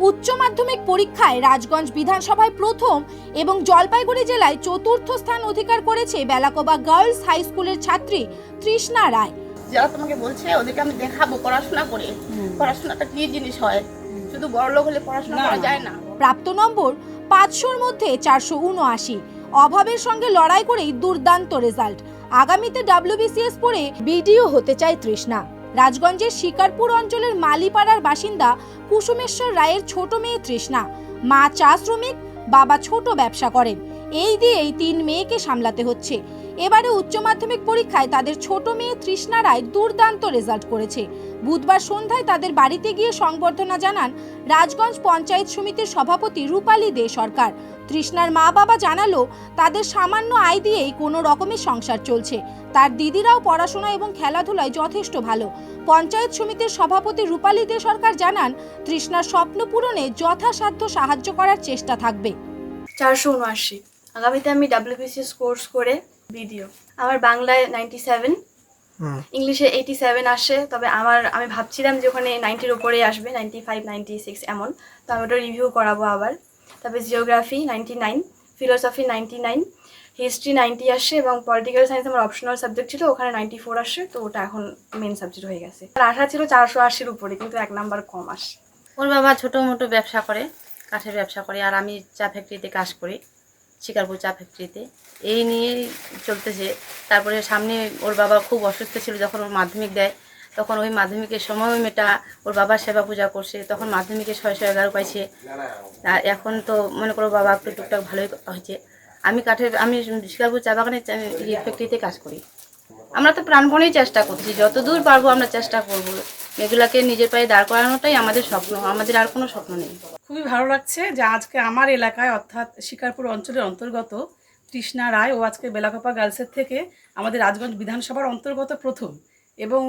উচ্চ মাধ্যমিক পরীক্ষায় রাজগঞ্জ বিধানসভায় প্রথম এবং জলপাইগুড়ি জেলায় চতুর্থ স্থান অধিকার করেছে বেলাকোবা গার্লস হাই স্কুলের ছাত্রী তৃষ্ণা রায়। যারা তোমাকে বলছে ওদেরকে আমি দেখাবো পড়াশোনা করে। পড়াশোনাটা কি জিনিস হয়? শুধু বড় লোক হলে পড়াশোনা করা যায় না? প্রাপ্ত নম্বর পাঁচশোর মধ্যে চারশো উনআশি। অভাবের সঙ্গে লড়াই করেই দুর্দান্ত রেজাল্ট। আগামীতে ডাব্লিউবিসিএস পড়ে বিডিও হতে চায় তৃষ্ণা। রাজগঞ্জের শিকারপুর অঞ্চলের মালিপাড়ার বাসিন্দা কুসুমেশ্বর রায়ের ছোট মেয়ে তৃষ্ণা। মা চা শ্রমিক, বাবা ছোট ব্যবসা করেন। এই দিয়েই তিন মেয়েকে সামলাতে হচ্ছে। এবারে উচ্চ মাধ্যমিক পরীক্ষায় তাদের ছোট মেয়ে তৃষ্ণা রায় দুর্দান্ত রেজাল্ট করেছে। বুধবার সন্ধ্যায় তাদের বাড়িতে গিয়ে সংবর্ধনা জানান রাজগঞ্জ পঞ্চায়েত সমিতির সভাপতি রূপালী দে সরকার। তৃষ্ণার মা বাবা জানালো, তাদের সামান্য আয় দিয়েই কোনো রকমের সংসার চলছে। তার দিদিরাও পড়াশোনা এবং খেলাধুলায় যথেষ্ট ভালো। পঞ্চায়েত সমিতির সভাপতি রূপালী দে সরকার জানান, তৃষ্ণার স্বপ্ন পূরণে যথাসাধ্য সাহায্য করার চেষ্টা থাকবে। চারশো উনআশি। আগামীতে আমি ডাব্লিউবিসিএস কোর্স করে ভিডিও। আমার বাংলায় নাইনটি সেভেন ইংলিশে এইটি সেভেন আসে তবে আমার আমি ভাবছিলাম যে ওখানে নাইনটির উপরে আসবে নাইনটি ফাইভ নাইনটি সিক্স এমন। তো আমি ওটা রিভিউ করাবো আবার। তারপরে geography ninety nine philosophy ninety nine history ninety আসে এবং পলিটিক্যাল সায়েন্স আমার অপশনাল সাবজেক্ট ছিল ওখানে নাইনটি ফোর আসে তো ওটা এখন মেন সাবজেক্ট হয়ে গেছে। আর আশা ছিল চারশো আশির উপরে কিন্তু এক নাম্বার কম আসে। ওর বাবা ছোটো মোটো ব্যবসা করে কাঠের ব্যবসা করে আর আমি চা ফ্যাক্টরিতে কাজ করি। শিকারপুর চা ফ্যাক্টরিতে এই নিয়েই চলতেছে। তারপরে সামনে ওর বাবা খুব অসুস্থ ছিল যখন ওর মাধ্যমিক দেয়। তখন ওই মাধ্যমিকের সময় ওই মেয়েটা ওর বাবার সেবা পূজা করছে। তখন মাধ্যমিকে ছয়শো এগারো পাইছে। আর এখন তো মনে করো বাবা একটু টুকটাক ভালোই হয়েছে। আমি কাঠের, আমি শিকারপুর চা বাগানে ফ্যাক্টরিতে কাজ করি। আমরা তো প্রাণপণেই চেষ্টা করছি। যতদূর পারব আমরা চেষ্টা করব। মেয়েগুলাকে নিজের পায়ে দাঁড় করানোটাই আমাদের স্বপ্ন, আমাদের আর কোনো স্বপ্ন নেই। খুবই ভালো লাগছে যে আজকে আমার এলাকায় অর্থাৎ শিকারপুর অঞ্চলের অন্তর্গত কৃষ্ণা রায় ও আজকে বেলাকপা গার্লসের থেকে আমাদের রাজগঞ্জ বিধানসভার অন্তর্গত প্রথম এবং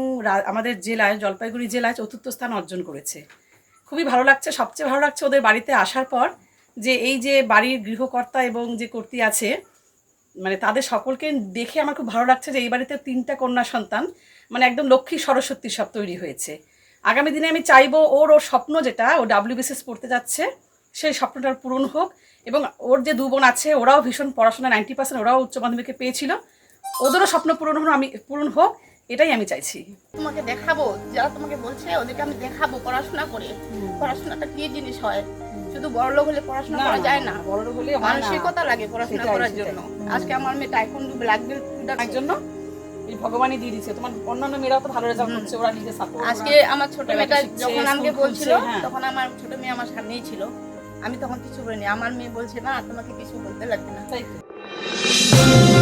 আমাদের জেলায়, জলপাইগুড়ি জেলায় চতুর্থ স্থান অর্জন করেছে। খুবই ভালো লাগছে, সবচেয়ে ভালো লাগছে ওদের বাড়িতে আসার পর যে এই যে বাড়ির গৃহকর্তা এবং যে কর্তী আছে মানে তাদের সকলকে দেখে আমার খুব ভালো লাগছে যে এই বাড়িতে তিনটা কন্যা সন্তান মানে একদম লক্ষ্মী সরস্বতী সব তৈরি হয়েছে। আগামী দিনে আমি চাইব ওর ওর স্বপ্ন যেটা ও ডাব্লিউবিসিএস পড়তে যাচ্ছে সেই স্বপ্নটার পূরণ হোক এবং ওর যে দু বোন আছে ওরাও ভীষণ পড়াশোনা নাইনটি পার্সেন্ট ওরাও উচ্চ মাধ্যমিকে পেয়েছিল ওদেরও স্বপ্ন পূরণ হোক আমি পূরণ হোক এটাই আমি চাইছি। তোমাকে দেখাবো যারা তোমাকে বলছে ওদেরকে আমি দেখাবো পড়াশোনা করে। পড়াশোনাটা কি জিনিস হয়? শুধু বড় লোক হলে পড়াশোনা করা যায় না। বড় হলে মানসিকতা লাগে পড়াশোনা করার জন্য। আজকে আমার মেয়ে টাইকন্ডু ব্ল্যাক বেল্ট জন্য এই ভগবানই দিয়ে দিচ্ছে তোমার অন্যান্য মেয়েরাও তো ভালো রেজাল্ট করছে ওরা নিজে সাপোর্ট আজকে আমার ছোট মেয়েটা যখন আমাকে বলছিল হ্যাঁ। তখন আমার ছোট মেয়ে আমার সামনেই ছিল। আমি তখন কিছু বলিনি। আমার মেয়ে বলছে না তোমাকে কিছু বলতে লাগবে না। তাই তো।